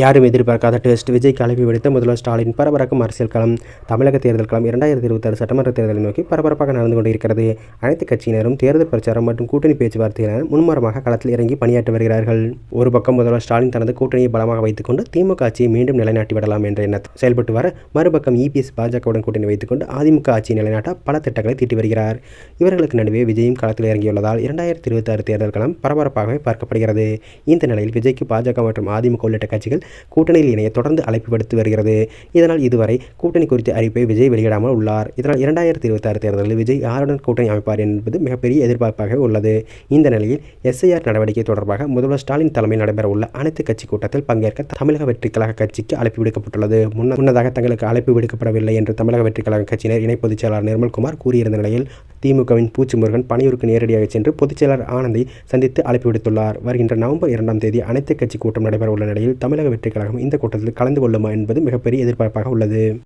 யாரும் எதிர்பார்க்காத டெஸ்ட். விஜய்க்கு அழைப்பு விடுத்த முதல்வர் ஸ்டாலின் பரபரக்கும் அரசியல் களம். தமிழக தேர்தல் களம் இரண்டாயிரத்தி இருபத்தாறு சட்டமன்ற தேர்தலை நோக்கி பரபரப்பாக நடந்து கொண்டிருக்கிறது. அனைத்து கட்சியினரும் தேர்தல் பிரச்சாரம் மற்றும் கூட்டணி பேச்சுவார்த்தையினர் முன்மரமாக களத்தில் இறங்கி பணியாற்றி வருகிறார்கள். ஒரு பக்கம் முதல்வர் ஸ்டாலின் தனது கூட்டணியை பலமாக வைத்துக்கொண்டு திமுக ஆட்சியை மீண்டும் நிலைநாட்டி விடலாம் என்ற எண்ணத்தில் செயல்பட்டு வர மறுபக்கம் இபிஎஸ் பாஜகவுடன் கூட்டணி வைத்துக்கொண்டு அதிமுக ஆட்சியை நிலைநாட்ட பல திட்டங்களை தீட்டி வருகிறார். இவர்களுக்கு நடுவே விஜயும் களத்தில் இறங்கியுள்ளதால் இரண்டாயிரத்தி இருபத்தாறு தேர்தல் களம் பரபரப்பாகவே பார்க்கப்படுகிறது. இந்த நிலையில் விஜய்க்கு பாஜக மற்றும் அதிமுக உள்ளிட்ட கட்சிகள் கூட்டணியில் இணைய தொடர்ந்து அழைப்பு விடுத்து வருகிறது. இதனால் இதுவரை கூட்டணி குறித்த அறிவிப்பை விஜய் வெளியிடாமல் உள்ளார். இதனால் இரண்டாயிரத்தி இருபத்தாறு தேர்தலில் விஜய் யாருடன் கூட்டணி அமைப்பார் என்பது மிகப்பெரிய எதிர்பார்ப்பாக உள்ளது. இந்த நிலையில் எஸ்ஐஆர் நடவடிக்கை தொடர்பாக முதல்வர் ஸ்டாலின் தலைமையில் நடைபெற உள்ள அனைத்து கட்சி கூட்டத்தில் பங்கேற்க தமிழக வெற்றி கழக கட்சிக்கு அழைப்பு விடுக்கப்பட்டுள்ளது. முன்ன- முன்னதாக தங்களுக்கு அழைப்பு விடுக்கப்படவில்லை என்று தமிழக வெற்றி கழக கட்சியினர் இணை பொதுச் செயலாளர் நிர்மல்குமார் கூறியிருந்த நிலையில் திமுகவின் பூச்சி முருகன் பணியூருக்கு நேரடியாக சென்று பொதுச்செயலர் ஆனந்தை சந்தித்து அழைப்பு விடுத்துள்ளார். வருகின்ற நவம்பர் இரண்டாம் தேதி அனைத்து கட்சி கூட்டம் நடைபெற உள்ள நிலையில் தமிழக வெற்றிக் கழகம் இந்த கூட்டத்தில் கலந்து கொள்ளுமா என்பது மிகப்பெரிய எதிர்பார்ப்பாக உள்ளது.